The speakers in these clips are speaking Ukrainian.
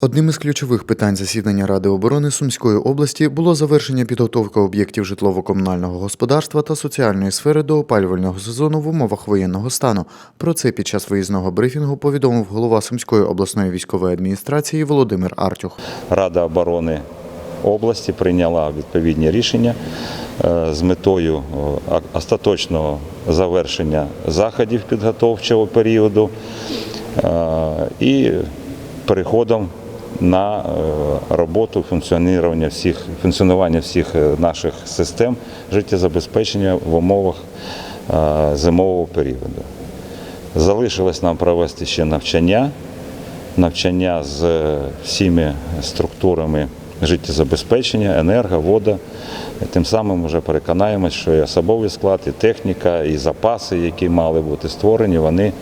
Одним із ключових питань засідання Ради оборони Сумської області було завершення підготовки об'єктів житлово-комунального господарства та соціальної сфери до опалювального сезону в умовах воєнного стану. Про це під час виїзного брифінгу повідомив голова Сумської обласної військової адміністрації Володимир Артюх. Рада оборони області прийняла відповідні рішення е, з метою е, остаточного завершення заходів підготовчого періоду е, і переходом на е, роботу функціонування всіх, функціонування всіх е, наших систем життєзабезпечення в умовах е, зимового періоду. Залишилось нам провести ще навчання, навчання з всіми структурами життєзабезпечення, енерго, вода. Тим самим вже переконаємось, що і особовий склад, і техніка, і запаси, які мали бути створені, вони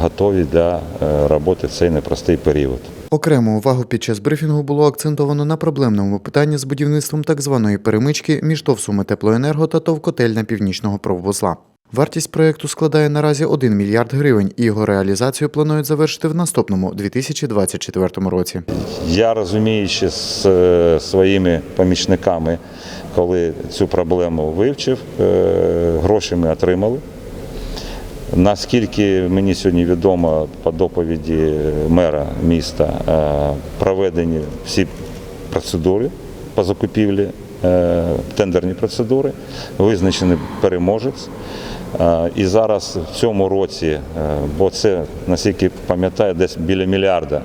готові для роботи в цей непростий період. Окрему увагу під час брифінгу було акцентовано на проблемному питанні з будівництвом так званої перемички між ТОВ «Суми Теплоенерго та ТОВ «Котельня Північного провузла. Вартість проєкту складає наразі 1 мільярд гривень, і його реалізацію планують завершити в наступному 2024 році. Я розуміючи з е, своїми помічниками, коли цю проблему вивчив, е, гроші ми отримали. Наскільки мені сьогодні відомо по доповіді мера міста, е, проведені всі процедури по закупівлі, е, тендерні процедури, визначений переможець. Е, І зараз в цьому році, бо це, наскільки пам'ятаю, десь біля мільярда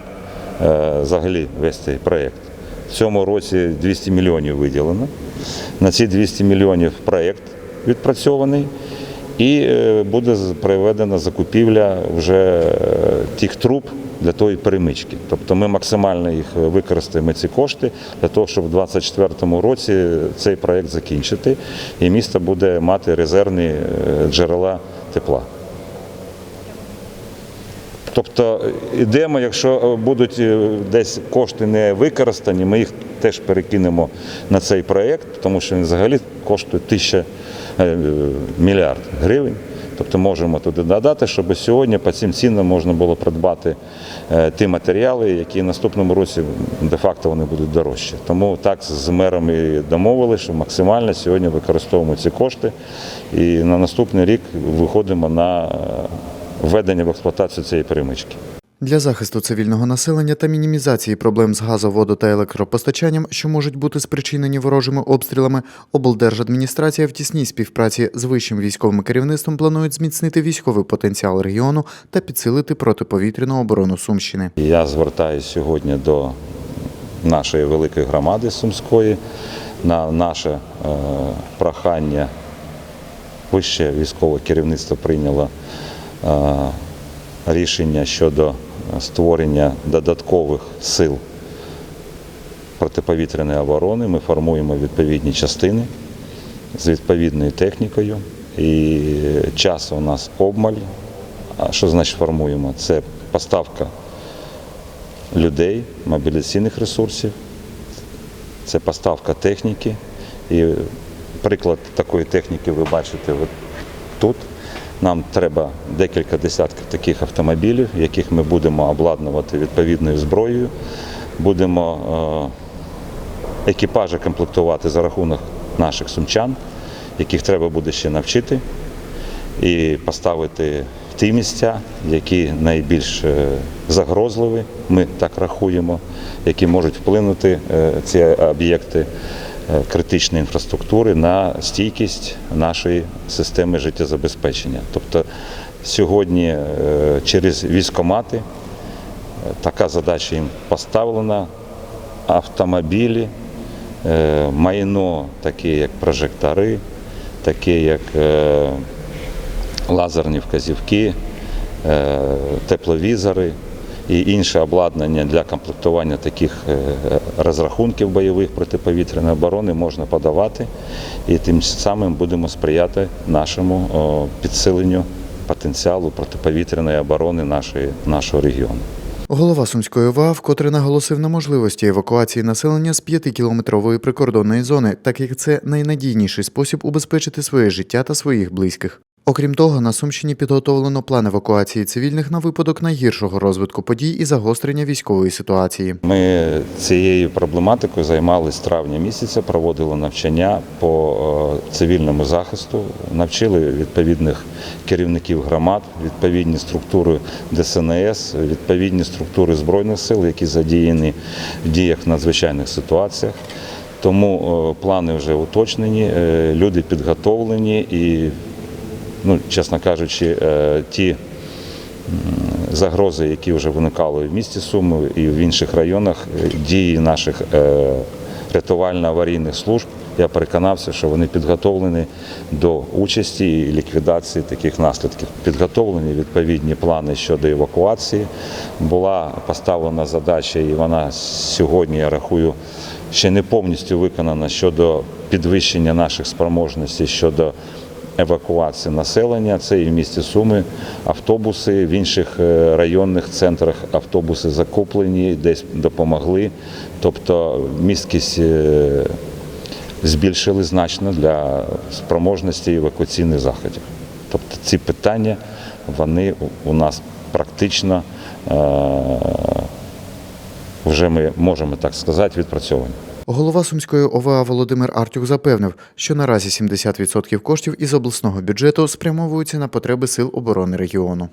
взагалі весь цей проєкт. В цьому році 200 мільйонів виділено. На ці 200 мільйонів проєкт відпрацьований. І е, буде проведена закупівля вже е, тих труб для тої перемички. Тобто ми максимально їх використаємо ці кошти для того, щоб у 2024 році цей проєкт закінчити, і місто буде мати резервні е, джерела тепла. Тобто йдемо, якщо е, будуть е, десь кошти не використані, ми їх теж перекинемо на цей проєкт, тому що він взагалі коштує тисяча е, мільярд гривень. Тобто можемо туди додати, щоб сьогодні по цим цінам можна було придбати е, ті матеріали, які в наступному році де-факто вони будуть дорожчі. Тому так з мером і домовилися, що максимально сьогодні використовуємо ці кошти і на наступний рік виходимо на е, введення в експлуатацію цієї перемички. Для захисту цивільного населення та мінімізації проблем з газо-, водо- та електропостачанням, що можуть бути спричинені ворожими обстрілами, облдержадміністрація в тісній співпраці з вищим військовим керівництвом планують зміцнити військовий потенціал регіону та підсилити протиповітряну оборону Сумщини. Я звертаюся сьогодні до нашої великої громади Сумської на наше е, прохання. Вище військове керівництво прийняло е, рішення щодо створення додаткових сил протиповітряної оборони. Ми формуємо відповідні частини з відповідною технікою. І часу у нас обмаль. А що значить формуємо? Це поставка людей, мобілізаційних ресурсів, це поставка техніки. І приклад такої техніки ви бачите от тут. Нам треба декілька десятків таких автомобілів, яких ми будемо обладнувати відповідною зброєю. Будемо е, екіпажі комплектувати за рахунок наших сумчан, яких треба буде ще навчити і поставити в ті місця, які найбільш е, загрозливі, ми так рахуємо, які можуть вплинути е, ці об'єкти критичної інфраструктури на стійкість нашої системи життєзабезпечення. Тобто сьогодні е, через військомати е, така задача їм поставлена. Автомобілі, е, майно, таке як прожектори, таке як е, лазерні вказівки, е, тепловізори і інше обладнання для комплектування таких е, розрахунків бойових протиповітряної оборони можна подавати, і тим самим будемо сприяти нашому підсиленню потенціалу протиповітряної оборони нашої, нашого регіону. Голова Сумської ОВА вкотре наголосив на можливості евакуації населення з 5-кілометрової прикордонної зони, так як це найнадійніший спосіб убезпечити своє життя та своїх близьких. Окрім того, на Сумщині підготовлено план евакуації цивільних на випадок найгіршого розвитку подій і загострення військової ситуації. Ми цією проблематикою займалися травня місяця, проводили навчання по е, цивільному захисту, навчили відповідних керівників громад, відповідні структури ДСНС, відповідні структури збройних сил, які задіяні в діях в надзвичайних ситуаціях. Тому е, плани вже уточнені, е, люди підготовлені і, ну, чесно кажучи, е, ті загрози, які вже виникали в місті Суми і в інших районах, е, дії наших е, рятувально-аварійних служб. Я переконався, що вони підготовлені до участі і ліквідації таких наслідків. Підготовлені відповідні плани щодо евакуації. Була поставлена задача, і вона сьогодні, я рахую, ще не повністю виконана щодо підвищення наших спроможностей щодо евакуації населення. Це і в місті Суми автобуси, в інших е, районних центрах автобуси закуплені, десь допомогли. Тобто місткість е, збільшили значно для спроможності евакуаційних заходів. Тобто ці питання вони у- нас практично е, вже ми можемо так сказати відпрацьовані. Голова Сумської ОВА Володимир Артюк запевнив, що наразі 70% коштів із обласного бюджету спрямовуються на потреби сил оборони регіону.